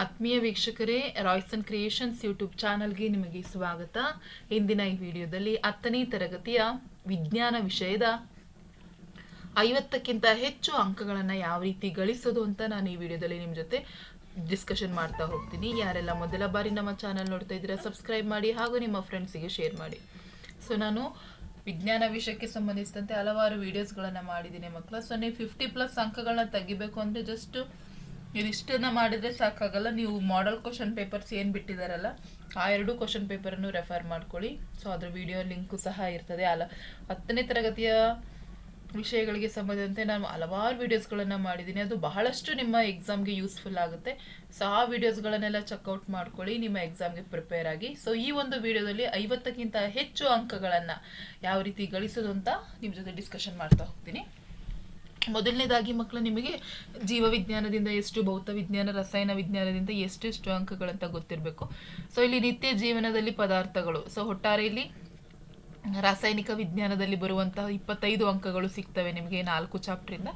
ಆತ್ಮೀಯ ವೀಕ್ಷಕರೇ Royson creations YouTube ಚಾನಲ್ಗೆ ನಿಮಗೆ ಸ್ವಾಗತ. ಇಂದಿನ ಈ ವಿಡಿಯೋದಲ್ಲಿ ಹತ್ತನೇ ತರಗತಿಯ ವಿಜ್ಞಾನ ವಿಷಯದ ಐವತ್ತಕ್ಕಿಂತ ಹೆಚ್ಚು ಅಂಕಗಳನ್ನು ಯಾವ ರೀತಿ ಗಳಿಸೋದು ಅಂತ ನಾನು ಈ ವಿಡಿಯೋದಲ್ಲಿ ನಿಮ್ಮ ಜೊತೆ ಡಿಸ್ಕಷನ್ ಮಾಡ್ತಾ ಹೋಗ್ತೀನಿ. ಯಾರೆಲ್ಲ ಮೊದಲ ಬಾರಿ ನಮ್ಮ ಚಾನಲ್ ನೋಡ್ತಾ ಇದ್ದೀರಾ ಸಬ್ಸ್ಕ್ರೈಬ್ ಮಾಡಿ ಹಾಗೂ ನಿಮ್ಮ ಫ್ರೆಂಡ್ಸಿಗೆ ಶೇರ್ ಮಾಡಿ. ಸೊ ನಾನು ವಿಜ್ಞಾನ ವಿಷಯಕ್ಕೆ ಸಂಬಂಧಿಸಿದಂತೆ ಹಲವಾರು ವಿಡಿಯೋಸ್ಗಳನ್ನು ಮಾಡಿದ್ದೀನಿ ಮಕ್ಕಳ. ಸೊ ನೀವು ಫಿಫ್ಟಿ ಪ್ಲಸ್ ಅಂಕಗಳನ್ನ ತೆಗಿಬೇಕು ಅಂದರೆ ಜಸ್ಟ್ ಇದಿಷ್ಟನ್ನ ಮಾಡಿದ್ರೆ ಸಾಕಾಗಲ್ಲ. ನೀವು ಮಾಡಲ್ ಕ್ವಶನ್ ಪೇಪರ್ಸ್ ಏನು ಬಿಟ್ಟಿದ್ದಾರಲ್ಲ ಆ ಎರಡು ಕ್ವಶನ್ ಪೇಪರನ್ನು ರೆಫರ್ ಮಾಡ್ಕೊಳ್ಳಿ. ಸೊ ಅದರ ವಿಡಿಯೋ ಲಿಂಕು ಸಹ ಇರ್ತದೆ. ಅಲ್ಲ ಹತ್ತನೇ ತರಗತಿಯ ವಿಷಯಗಳಿಗೆ ಸಂಬಂಧಿಸಿದಂತೆ ನಾನು ಹಲವಾರು ವಿಡಿಯೋಸ್ಗಳನ್ನು ಮಾಡಿದ್ದೀನಿ. ಅದು ಬಹಳಷ್ಟು ನಿಮ್ಮ ಎಕ್ಸಾಮ್ಗೆ ಯೂಸ್ಫುಲ್ ಆಗುತ್ತೆ. ಸೊ ಆ ವಿಡಿಯೋಸ್ಗಳನ್ನೆಲ್ಲ ಚೆಕ್ಔಟ್ ಮಾಡ್ಕೊಳ್ಳಿ. ನಿಮ್ಮ ಎಕ್ಸಾಮ್ಗೆ ಪ್ರಿಪೇರ್ ಆಗಿ. ಸೊ ಈ ಒಂದು ವಿಡಿಯೋದಲ್ಲಿ ಐವತ್ತಕ್ಕಿಂತ ಹೆಚ್ಚು ಅಂಕಗಳನ್ನು ಯಾವ ರೀತಿ ಗಳಿಸೋದು ಅಂತ ನಿಮ್ಮ ಜೊತೆ ಡಿಸ್ಕಷನ್ ಮಾಡ್ತಾ ಹೋಗ್ತೀನಿ. ಮೊದಲನೇದಾಗಿ ಮಕ್ಕಳು ನಿಮಗೆ ಜೀವ ವಿಜ್ಞಾನದಿಂದ ಎಷ್ಟು, ಭೌತ ವಿಜ್ಞಾನ, ರಸಾಯನ ವಿಜ್ಞಾನದಿಂದ ಎಷ್ಟೆಷ್ಟು ಅಂಕಗಳಂತ ಗೊತ್ತಿರಬೇಕು. ಸೊ ಇಲ್ಲಿ ನಿತ್ಯ ಜೀವನದಲ್ಲಿ ಪದಾರ್ಥಗಳು. ಸೊ ಒಟ್ಟಾರೆಯಲ್ಲಿ ರಾಸಾಯನಿಕ ವಿಜ್ಞಾನದಲ್ಲಿ ಬರುವಂತಹ ಇಪ್ಪತ್ತೈದು ಅಂಕಗಳು ಸಿಗ್ತವೆ ನಿಮಗೆ ನಾಲ್ಕು ಇಂದ.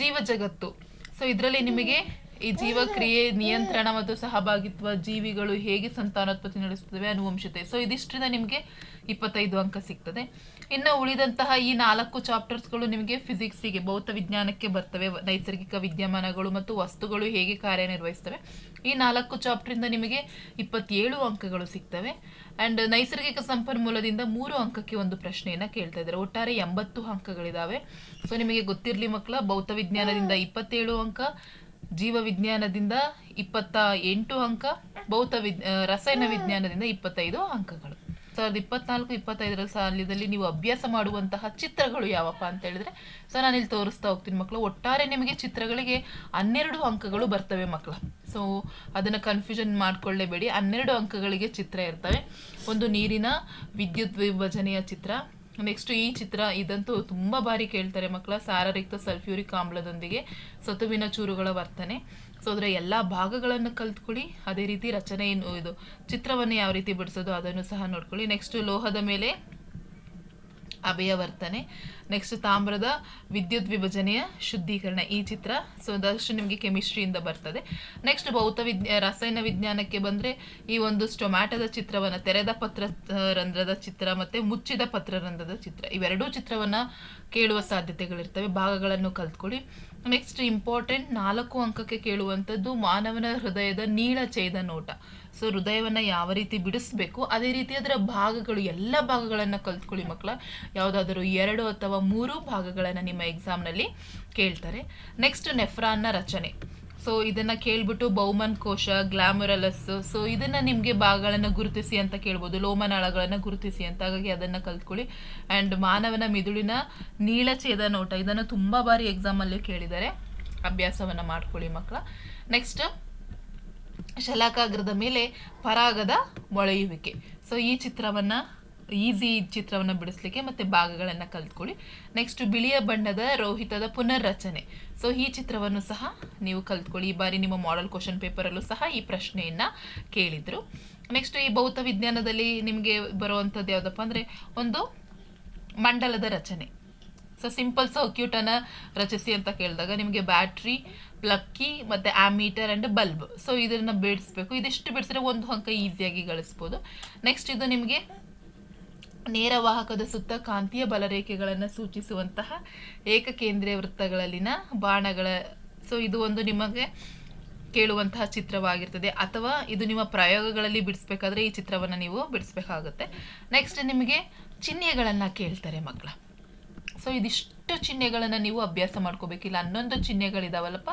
ಜೀವ ಜಗತ್ತು. ಸೊ ಇದರಲ್ಲಿ ನಿಮಗೆ ಈ ಜೀವಕ್ರಿಯೆ ನಿಯಂತ್ರಣ ಮತ್ತು ಸಹಭಾಗಿತ್ವ, ಜೀವಿಗಳು ಹೇಗೆ ಸಂತಾನೋತ್ಪತ್ತಿ ನಡೆಸುತ್ತವೆ ಅನುವಂಶತೆ ಸೊ ಇದಿಷ್ಟರಿಂದ ನಿಮಗೆ ಇಪ್ಪತ್ತೈದು ಅಂಕ ಸಿಗ್ತದೆ. ಇನ್ನು ಉಳಿದಂತಹ ಈ ನಾಲ್ಕು ಚಾಪ್ಟರ್ಸ್ಗಳು ನಿಮಗೆ ಫಿಸಿಕ್ಸಿಗೆ ಭೌತ ವಿಜ್ಞಾನಕ್ಕೆ ಬರ್ತವೆ. ನೈಸರ್ಗಿಕ ವಿದ್ಯಮಾನಗಳು ಮತ್ತು ವಸ್ತುಗಳು ಹೇಗೆ ಕಾರ್ಯನಿರ್ವಹಿಸ್ತವೆ. ಈ ನಾಲ್ಕು ಚಾಪ್ಟರಿಂದ ನಿಮಗೆ ಇಪ್ಪತ್ತೇಳು ಅಂಕಗಳು ಸಿಗ್ತವೆ. ಆ್ಯಂಡ್ ನೈಸರ್ಗಿಕ ಸಂಪನ್ಮೂಲದಿಂದ ಮೂರು ಅಂಕಕ್ಕೆ ಒಂದು ಪ್ರಶ್ನೆಯನ್ನು ಕೇಳ್ತಾ ಇದ್ದಾರೆ. ಒಟ್ಟಾರೆ ಎಂಬತ್ತು ಅಂಕಗಳಿದ್ದಾವೆ ಸೊ ನಿಮಗೆ ಗೊತ್ತಿರಲಿ ಮಕ್ಕಳ ಭೌತ ವಿಜ್ಞಾನದಿಂದ ಇಪ್ಪತ್ತೇಳು ಅಂಕ ಜೀವ ವಿಜ್ಞಾನದಿಂದ ಇಪ್ಪತ್ತ ಎಂಟು ಅಂಕ ಭೌತ ವಿದ್ ರಸಾಯನ ವಿಜ್ಞಾನದಿಂದ ಇಪ್ಪತ್ತೈದು ಅಂಕಗಳು. ಸಾವಿರದ ಇಪ್ಪತ್ನಾಲ್ಕು ಇಪ್ಪತ್ತೈದರ ಸಾಲಿನಲ್ಲಿ ನೀವು ಅಭ್ಯಾಸ ಮಾಡುವಂತಹ ಚಿತ್ರಗಳು ಯಾವಪ್ಪ ಅಂತ ಹೇಳಿದ್ರೆ, ಸೊ ನಾನು ಇಲ್ಲಿ ತೋರಿಸ್ತಾ ಹೋಗ್ತೀನಿ ಮಕ್ಕಳು ಒಟ್ಟಾರೆ ನಿಮಗೆ ಚಿತ್ರಗಳಿಗೆ ಹನ್ನೆರಡು ಅಂಕಗಳು ಬರ್ತವೆ ಮಕ್ಕಳ ಸೊ ಅದನ್ನು ಕನ್ಫ್ಯೂಷನ್ ಮಾಡ್ಕೊಳ್ಳೇಬೇಡಿ. ಹನ್ನೆರಡು ಅಂಕಗಳಿಗೆ ಚಿತ್ರ ಇರ್ತವೆ. ಒಂದು ನೀರಿನ ವಿದ್ಯುತ್ ವಿಭಜನೆಯ ಚಿತ್ರ. ನೆಕ್ಸ್ಟ್ ಈ ಚಿತ್ರ ಇದಂತೂ ತುಂಬ ಬಾರಿ ಕೇಳ್ತಾರೆ ಮಕ್ಕಳ ಸಾರರಿಕ್ತ ಸಲ್ಫ್ಯೂರಿಕ್ ಆಮ್ಲದೊಂದಿಗೆ ಸತುವಿನ ಚೂರುಗಳ ವರ್ತನೆ. ಸೊ ಅದರ ಎಲ್ಲ ಭಾಗಗಳನ್ನು ಕಲ್ತ್ಕೊಳ್ಳಿ. ಅದೇ ರೀತಿ ರಚನೆ ಏನು ಇದು ಚಿತ್ರವನ್ನು ಯಾವ ರೀತಿ ಬಿಡಿಸೋದು ಅದನ್ನು ಸಹ ನೋಡ್ಕೊಳ್ಳಿ. ನೆಕ್ಸ್ಟ್ ಲೋಹದ ಮೇಲೆ ಅಭಯ ವರ್ತನೆ. ನೆಕ್ಸ್ಟ್ ತಾಮ್ರದ ವಿದ್ಯುತ್ ವಿಭಜನೆಯ ಶುದ್ಧೀಕರಣ ಈ ಚಿತ್ರ. ಸೊ ಅದಷ್ಟು ನಿಮಗೆ ಕೆಮಿಸ್ಟ್ರಿಯಿಂದ ಬರ್ತದೆ. ನೆಕ್ಸ್ಟ್ ಭೌತ ವಿಜ್ಞಾ ರಸಾಯನ ವಿಜ್ಞಾನಕ್ಕೆ ಬಂದರೆ ಈ ಒಂದು ಸ್ಟೊಮ್ಯಾಟೋದ ಚಿತ್ರವನ್ನು, ತೆರೆದ ಪತ್ರ ರಂಧ್ರದ ಚಿತ್ರ ಮತ್ತು ಮುಚ್ಚಿದ ಪತ್ರರಂಧ್ರದ ಚಿತ್ರ. ಇವೆರಡೂ ಚಿತ್ರವನ್ನು ಕೇಳುವ ಸಾಧ್ಯತೆಗಳಿರ್ತವೆ. ಭಾಗಗಳನ್ನು ಕಲ್ತ್ಕೊಳ್ಳಿ. ನೆಕ್ಸ್ಟ್ ಇಂಪಾರ್ಟೆಂಟ್ ನಾಲ್ಕು ಅಂಕಕ್ಕೆ ಕೇಳುವಂಥದ್ದು ಮಾನವನ ಹೃದಯದ ನೀಳ ಚೈದ ನೋಟ. ಸೊ ಹೃದಯವನ್ನು ಯಾವ ರೀತಿ ಬಿಡಿಸ್ಬೇಕು, ಅದೇ ರೀತಿ ಅದರ ಭಾಗಗಳು, ಎಲ್ಲ ಭಾಗಗಳನ್ನು ಕಲ್ತ್ಕೊಳ್ಳಿ ಮಕ್ಕಳ ಯಾವುದಾದರೂ ಎರಡು ಅಥವಾ ಮೂರು ಭಾಗಗಳನ್ನು ನಿಮ್ಮ ಎಕ್ಸಾಮ್ನಲ್ಲಿ ಕೇಳ್ತಾರೆ. ನೆಕ್ಸ್ಟ್ ನೆಫ್ರಾನ್ನ ರಚನೆ. ಸೊ ಇದನ್ನು ಕೇಳ್ಬಿಟ್ಟು ಬೌಮನ್ ಕೋಶ, ಗ್ಲಾಮರಲಸ್ ಸೊ ಇದನ್ನು ನಿಮಗೆ ಭಾಗಗಳನ್ನು ಗುರುತಿಸಿ ಅಂತ ಕೇಳ್ಬೋದು, ಲೋಮನಾಳಗಳನ್ನು ಗುರುತಿಸಿ ಅಂತ. ಹಾಗಾಗಿ ಅದನ್ನು ಕಲ್ತ್ಕೊಳ್ಳಿ. ಆ್ಯಂಡ್ ಮಾನವನ ಮಿದುಳಿನ ನೀಳಛೇದ ನೋಟ, ಇದನ್ನು ತುಂಬ ಬಾರಿ ಎಕ್ಸಾಮಲ್ಲಿ ಕೇಳಿದ್ದಾರೆ. ಅಭ್ಯಾಸವನ್ನು ಮಾಡ್ಕೊಳ್ಳಿ ಮಕ್ಕಳ ನೆಕ್ಸ್ಟ್ ಶಲಾಕಾಗ್ರದ ಮೇಲೆ ಪರಾಗದ ಮೊಳೆಯುವಿಕೆ. ಸೊ ಈ ಚಿತ್ರವನ್ನು, ಈಸಿ ಚಿತ್ರವನ್ನು ಬಿಡಿಸ್ಲಿಕ್ಕೆ ಮತ್ತು ಭಾಗಗಳನ್ನು ಕಲ್ತ್ಕೊಳ್ಳಿ. ನೆಕ್ಸ್ಟ್ ಬಿಳಿಯ ಬಣ್ಣದ ರೋಹಿತದ ಪುನರ್ರಚನೆ. ಸೊ ಈ ಚಿತ್ರವನ್ನು ಸಹ ನೀವು ಕಲ್ತ್ಕೊಳ್ಳಿ. ಈ ಬಾರಿ ನಿಮ್ಮ ಮಾಡೆಲ್ ಕ್ವಶನ್ ಪೇಪರಲ್ಲೂ ಸಹ ಈ ಪ್ರಶ್ನೆಯನ್ನು ಕೇಳಿದರು. ನೆಕ್ಸ್ಟ್ ಈ ಭೌತ ವಿಜ್ಞಾನದಲ್ಲಿ ನಿಮಗೆ ಬರುವಂಥದ್ದು ಯಾವುದಪ್ಪ ಅಂದರೆ ಒಂದು ಮಂಡಲದ ರಚನೆ. ಸೊ ಸಿಂಪಲ್ ಸರ್ಕ್ಯೂಟನ್ನು ರಚಿಸಿ ಅಂತ ಕೇಳಿದಾಗ ನಿಮಗೆ ಬ್ಯಾಟ್ರಿ ಪ್ಲಕ್ಕಿ ಮತ್ತು ಆಮೀಟರ್ ಆ್ಯಂಡ್ ಬಲ್ಬ್ ಸೊ ಇದನ್ನು ಬಿಡಿಸ್ಬೇಕು. ಇದಿಷ್ಟು ಬಿಡಿಸಿದ್ರೆ ಒಂದು ಅಂಕ ಈಸಿಯಾಗಿ ಗಳಿಸ್ಬೋದು. ನೆಕ್ಸ್ಟ್ ಇದು ನಿಮಗೆ ನೇರ ವಾಹಕದ ಸುತ್ತ ಕಾಂತೀಯ ಬಲರೇಖೆಗಳನ್ನು ಸೂಚಿಸುವಂತಹ ಏಕಕೇಂದ್ರೀಯ ವೃತ್ತಗಳಲ್ಲಿನ ಬಾಣಗಳ ಸೊ ಇದು ಒಂದು ನಿಮಗೆ ಕೇಳುವಂತಹ ಚಿತ್ರವಾಗಿರ್ತದೆ. ಅಥವಾ ಇದು ನಿಮ್ಮ ಪ್ರಯೋಗಗಳಲ್ಲಿ ಬಿಡಿಸ್ಬೇಕಾದ್ರೆ ಈ ಚಿತ್ರವನ್ನು ನೀವು ಬಿಡಿಸ್ಬೇಕಾಗುತ್ತೆ. ನೆಕ್ಸ್ಟ್ ನಿಮಗೆ ಚಿಹ್ನೆಗಳನ್ನು ಕೇಳ್ತಾರೆ ಮಕ್ಕಳ. ಸೊ ಇದಿಷ್ಟು ಚಿಹ್ನೆಗಳನ್ನು ನೀವು ಅಭ್ಯಾಸ ಮಾಡ್ಕೋಬೇಕಿಲ್ಲ ಹನ್ನೊಂದು ಚಿಹ್ನೆಗಳಿದಾವಲ್ಲಪ್ಪ,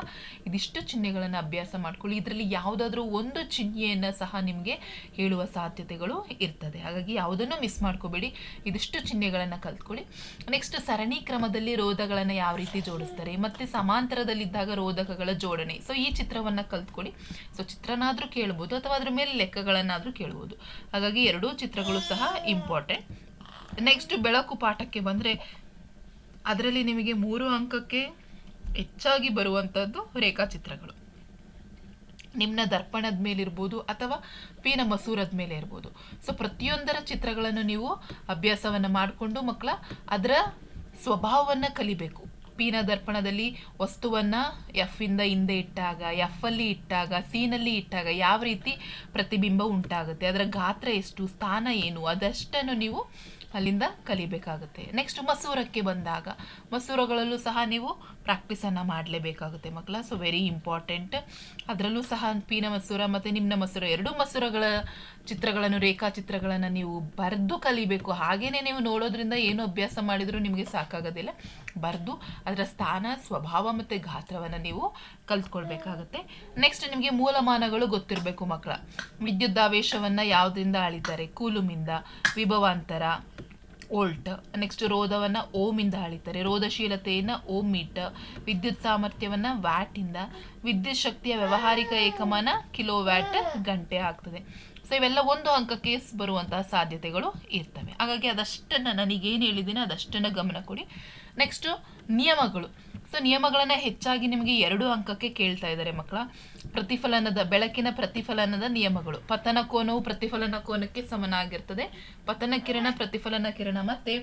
ಇದಿಷ್ಟು ಚಿಹ್ನೆಗಳನ್ನು ಅಭ್ಯಾಸ ಮಾಡ್ಕೊಳ್ಳಿ. ಇದರಲ್ಲಿ ಯಾವುದಾದ್ರೂ ಒಂದು ಚಿಹ್ನೆಯನ್ನು ಸಹ ನಿಮಗೆ ಹೇಳುವ ಸಾಧ್ಯತೆಗಳು ಇರ್ತದೆ. ಹಾಗಾಗಿ ಯಾವುದನ್ನು ಮಿಸ್ ಮಾಡ್ಕೋಬೇಡಿ. ಇದಿಷ್ಟು ಚಿಹ್ನೆಗಳನ್ನು ಕಲ್ತ್ಕೊಳ್ಳಿ. ನೆಕ್ಸ್ಟ್ ಸರಣಿ ಕ್ರಮದಲ್ಲಿ ರೋಧಗಳನ್ನು ಯಾವ ರೀತಿ ಜೋಡಿಸ್ತಾರೆ? ಮತ್ತು ಸಮಾಂತರದಲ್ಲಿದ್ದಾಗ ರೋಧಕಗಳ ಜೋಡಣೆ. ಸೊ ಈ ಚಿತ್ರವನ್ನು ಕಲ್ತ್ಕೊಳ್ಳಿ. ಸೊ ಚಿತ್ರನಾದರೂ ಕೇಳ್ಬೋದು ಅಥವಾ ಅದ್ರ ಮೇಲೆ ಲೆಕ್ಕಗಳನ್ನಾದರೂ ಕೇಳ್ಬೋದು. ಹಾಗಾಗಿ ಎರಡೂ ಚಿತ್ರಗಳು ಸಹ ಇಂಪಾರ್ಟೆಂಟ್ ನೆಕ್ಸ್ಟ್ ಬೆಳಕು ಪಾಠಕ್ಕೆ ಬಂದರೆ ಅದರಲ್ಲಿ ನಿಮಗೆ ಮೂರು ಅಂಕಕ್ಕೆ ಹೆಚ್ಚಾಗಿ ಬರುವಂಥದ್ದು ರೇಖಾಚಿತ್ರಗಳು. ನಿಮ್ಮ ದರ್ಪಣದ ಮೇಲಿರ್ಬೋದು ಅಥವಾ ಪೀನ ಮಸೂರದ ಮೇಲೆ ಇರ್ಬೋದು. ಸೊ ಪ್ರತಿಯೊಂದರ ಚಿತ್ರಗಳನ್ನು ನೀವು ಅಭ್ಯಾಸವನ್ನು ಮಾಡಿಕೊಂಡು ಮಕ್ಕಳ ಅದರ ಸ್ವಭಾವವನ್ನು ಕಲಿಬೇಕು. ಪೀನ ದರ್ಪಣದಲ್ಲಿ ವಸ್ತುವನ್ನು ಎಫ್ ಇಂದ ಹಿಂದೆ ಇಟ್ಟಾಗ ಎಫಲ್ಲಿ ಇಟ್ಟಾಗ ಸೀನಲ್ಲಿ ಇಟ್ಟಾಗ ಯಾವ ರೀತಿ ಪ್ರತಿಬಿಂಬ ಉಂಟಾಗುತ್ತೆ, ಅದರ ಗಾತ್ರ ಎಷ್ಟು, ಸ್ಥಾನ ಏನು, ಅದಷ್ಟನ್ನು ನೀವು ಅಲ್ಲಿಂದ ಕಲಿಬೇಕಾಗುತ್ತೆ. ನೆಕ್ಸ್ಟ್ ಮಸೂರಕ್ಕೆ ಬಂದಾಗ, ಮಸೂರಗಳಲ್ಲೂ ಸಹ ನೀವು ಪ್ರಾಕ್ಟೀಸನ್ನು ಮಾಡಲೇಬೇಕಾಗುತ್ತೆ ಮಕ್ಕಳ. ಸೊ ವೆರಿ ಇಂಪಾರ್ಟೆಂಟ್ ಅದರಲ್ಲೂ ಸಹ ಪೀನ ಮಸೂರ ಮತ್ತು ನಿಮ್ನ ಮಸೂರ ಎರಡೂ ಮಸೂರಗಳ ಚಿತ್ರಗಳನ್ನು, ರೇಖಾಚಿತ್ರಗಳನ್ನು ನೀವು ಬರೆದು ಕಲಿಬೇಕು. ಹಾಗೇನೆ ನೀವು ನೋಡೋದ್ರಿಂದ ಏನು ಅಭ್ಯಾಸ ಮಾಡಿದರೂ ನಿಮಗೆ ಸಾಕಾಗೋದಿಲ್ಲ. ಬರೆದು ಅದರ ಸ್ಥಾನ, ಸ್ವಭಾವ ಮತ್ತು ಗಾತ್ರವನ್ನು ನೀವು ಕಲ್ತ್ಕೊಳ್ಬೇಕಾಗತ್ತೆ. ನೆಕ್ಸ್ಟ್ ನಿಮಗೆ ಮೂಲಮಾನಗಳು ಗೊತ್ತಿರಬೇಕು ಮಕ್ಕಳ. ವಿದ್ಯುದಾವೇಶವನ್ನು ಯಾವುದರಿಂದ ಅಳಿತಾರೆ? ಕೂಲುಮಿಂದ, ವಿಭವಾಂತರ, ವೋಲ್ಟ್. ನೆಕ್ಸ್ಟ್ ರೋಧವನ್ನು ಓಮಿಂದ ಅಳಿತಾರೆ. ರೋಧಶೀಲತೆಯನ್ನು ಓಮ್ ಮೀಟರ್ ವಿದ್ಯುತ್ ಸಾಮರ್ಥ್ಯವನ್ನು ವ್ಯಾಟಿಂದ ವಿದ್ಯುತ್ ಶಕ್ತಿಯ ವ್ಯಾವಹಾರಿಕ ಏಕಮಾನ ಕಿಲೋ ವ್ಯಾಟ್ ಗಂಟೆ ಆಗ್ತದೆ. ಸೊ ಇವೆಲ್ಲ ಒಂದು ಅಂಕಕ್ಕೆ ಕೇಸ್ ಬರುವಂತಹ ಸಾಧ್ಯತೆಗಳು ಇರ್ತವೆ. ಹಾಗಾಗಿ ಅದಷ್ಟನ್ನು ನನಗೇನು ಹೇಳಿದ್ದೀನಿ ಅದಷ್ಟನ್ನು ಗಮನ ಕೊಡಿ. ನೆಕ್ಸ್ಟು ನಿಯಮಗಳು. ಸೊ ನಿಯಮಗಳನ್ನು ಹೆಚ್ಚಾಗಿ ನಿಮಗೆ ಎರಡು ಅಂಕಕ್ಕೆ ಕೇಳ್ತಾ ಇದ್ದಾರೆ ಮಕ್ಕಳ. ಪ್ರತಿಫಲನದ, ಬೆಳಕಿನ ಪ್ರತಿಫಲನದ ನಿಯಮಗಳು. ಪತನ ಕೋನವು ಪ್ರತಿಫಲನ ಕೋನಕ್ಕೆ ಸಮನಾಗಿರ್ತದೆ. ಪತನ ಕಿರಣ, ಪ್ರತಿಫಲನ ಕಿರಣ ಮತ್ತೆ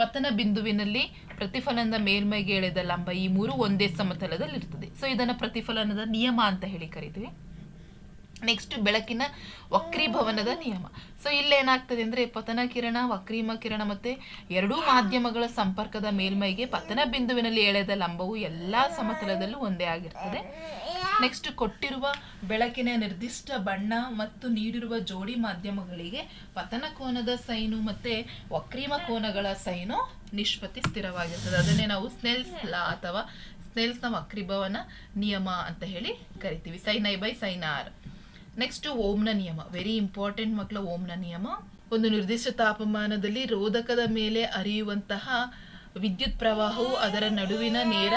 ಪತನ ಬಿಂದುವಿನಲ್ಲಿ ಪ್ರತಿಫಲನದ ಮೇಲ್ಮೈಗೆ ಎಳೆದ ಲಂಬ ಈ ಮೂರು ಒಂದೇ ಸಮತಲದಲ್ಲಿ ಇರ್ತದೆ ಸೊ ಇದನ್ನು ಪ್ರತಿಫಲನದ ನಿಯಮ ಅಂತ ಹೇಳಿ ಕರಿತೀವಿ. ನೆಕ್ಸ್ಟ್ ಬೆಳಕಿನ ವಕ್ರೀಭವನದ ನಿಯಮ. ಸೊ ಇಲ್ಲೇನಾಗ್ತದೆ ಅಂದರೆ ಪತನ ಕಿರಣ, ವಕ್ರೀಮ ಕಿರಣ ಮತ್ತು ಎರಡೂ ಮಾಧ್ಯಮಗಳ ಸಂಪರ್ಕದ ಮೇಲ್ಮೈಗೆ ಪತನ ಬಿಂದುವಿನಲ್ಲಿ ಎಳೆದ ಲಂಬವು ಎಲ್ಲ ಸಮತಲದಲ್ಲೂ ಒಂದೇ ಆಗಿರ್ತದೆ. ನೆಕ್ಸ್ಟ್ ಕೊಟ್ಟಿರುವ ಬೆಳಕಿನ ನಿರ್ದಿಷ್ಟ ಬಣ್ಣ ಮತ್ತು ನೀಡಿರುವ ಜೋಡಿ ಮಾಧ್ಯಮಗಳಿಗೆ ಪತನ ಕೋನದ ಸೈನು ಮತ್ತು ವಕ್ರೀಮ ಕೋನಗಳ ಸೈನು ನಿಷ್ಪತ್ತಿ ಸ್ಥಿರವಾಗಿರ್ತದೆ. ಅದನ್ನೇ ನಾವು ಸ್ನೆಲ್ಸ್ ಲಾ ಅಥವಾ ಸ್ನೆಲ್ಸ್ನ ವಕ್ರೀಭವನ ನಿಯಮ ಅಂತ ಹೇಳಿ ಕರಿತೀವಿ. Sine I by sine R. Next ಓಮ್ನ ನಿಯಮ ವೆರಿ ಇಂಪಾರ್ಟೆಂಟ್ ಮಕ್ಕಳ ಓಮ್ನ ನಿಯಮ ಒಂದು ನಿರ್ದಿಷ್ಟ ತಾಪಮಾನದಲ್ಲಿ ರೋಧಕದ ಮೇಲೆ ಅರಿಯುವಂತಹ ವಿದ್ಯುತ್ ಪ್ರವಾಹವು ಅದರ ನಡುವಿನ ನೇರ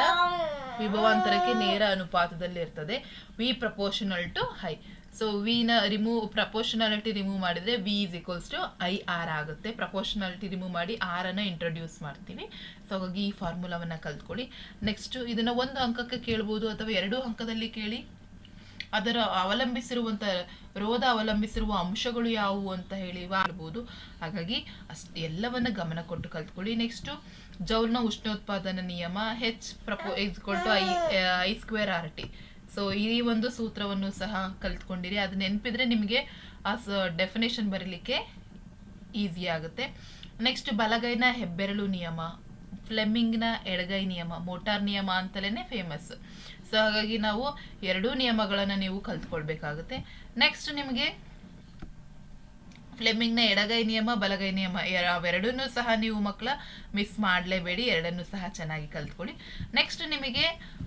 ವಿಭವಾಂತರಕ್ಕೆ ನೇರ ಅನುಪಾತದಲ್ಲಿ ಇರ್ತದೆ. V proportional to I so ವಿನ ರಿಮೂವ್ ಪ್ರಪೋರ್ಷನಾಲಿಟಿ ರಿಮೂವ್ ಮಾಡಿದ್ರೆ V is equals to I R ಆಗುತ್ತೆ. ಪ್ರಪೋರ್ಷನಾಲಿಟಿ ರಿಮೂವ್ ಮಾಡಿ ಆರ್ ಅನ್ನ ಇಂಟ್ರೊಡ್ಯೂಸ್ ಮಾಡ್ತೀವಿ. ಸೊ ಹಾಗಾಗಿ ಈ ಫಾರ್ಮುಲಾವನ್ನ ಕಲ್ತ್ಕೊಳ್ಳಿ. ನೆಕ್ಸ್ಟ್ ಇದನ್ನ ಒಂದು ಅಂಕಕ್ಕೆ ಕೇಳ್ಬೋದು ಅಥವಾ ಎರಡು ಅಂಕದಲ್ಲಿ ಕೇಳಿ? ಅದರ ಅವಲಂಬಿಸಿರುವಂತ, ರೋಧ ಅವಲಂಬಿಸಿರುವ ಅಂಶಗಳು ಯಾವುವು ಅಂತ ಹೇಳಿ ಹೇಳ್ಬೋದು. ಹಾಗಾಗಿ ಅಷ್ಟು ಎಲ್ಲವನ್ನ ಗಮನ ಕೊಟ್ಟು ಕಲ್ತ್ಕೊಳ್ಳಿ. ನೆಕ್ಸ್ಟ್ ಜೌಲ್ನ ಉಷ್ಣೋತ್ಪಾದನಾ ನಿಯಮ H ಪ್ರಪೋ is equal to I I square R T so ಈ ಒಂದು ಸೂತ್ರವನ್ನು ಸಹ ಕಲ್ತ್ಕೊಂಡಿರಿ. ಅದು ನೆನಪಿದ್ರೆ ನಿಮಗೆ ಆ ಡೆಫಿನೇಷನ್ ಬರೀಲಿಕ್ಕೆ ಈಸಿ ಆಗುತ್ತೆ. ನೆಕ್ಸ್ಟ್ ಬಲಗೈನ ಹೆಬ್ಬೆರಳು ನಿಯಮ ಫ್ಲೆಮಿಂಗ್ನ ಎಡಗೈ ನಿಯಮ ಮೋಟಾರ್ ನಿಯಮ ಅಂತಲೇ ಫೇಮಸ್ ಸೊ ಹಾಗಾಗಿ ನಾವು ಎರಡೂ ನಿಯಮಗಳನ್ನು ನೀವು ಕಲ್ತ್ಕೊಳ್ಬೇಕಾಗುತ್ತೆ. ನೆಕ್ಸ್ಟ್ ನಿಮಗೆ ಫ್ಲೆಮಿಂಗ್ನ ಎಡಗೈ ನಿಯಮ, ಬಲಗೈ ನಿಯಮ ಅವೆರಡನ್ನೂ ಸಹ ನೀವು ಮಕ್ಕಳ ಮಿಸ್ ಮಾಡಲೇಬೇಡಿ, ಎರಡನ್ನೂ ಸಹ ಚೆನ್ನಾಗಿ ಕಲ್ತ್ಕೊಳ್ಳಿ. ನೆಕ್ಸ್ಟ್ ನಿಮಗೆ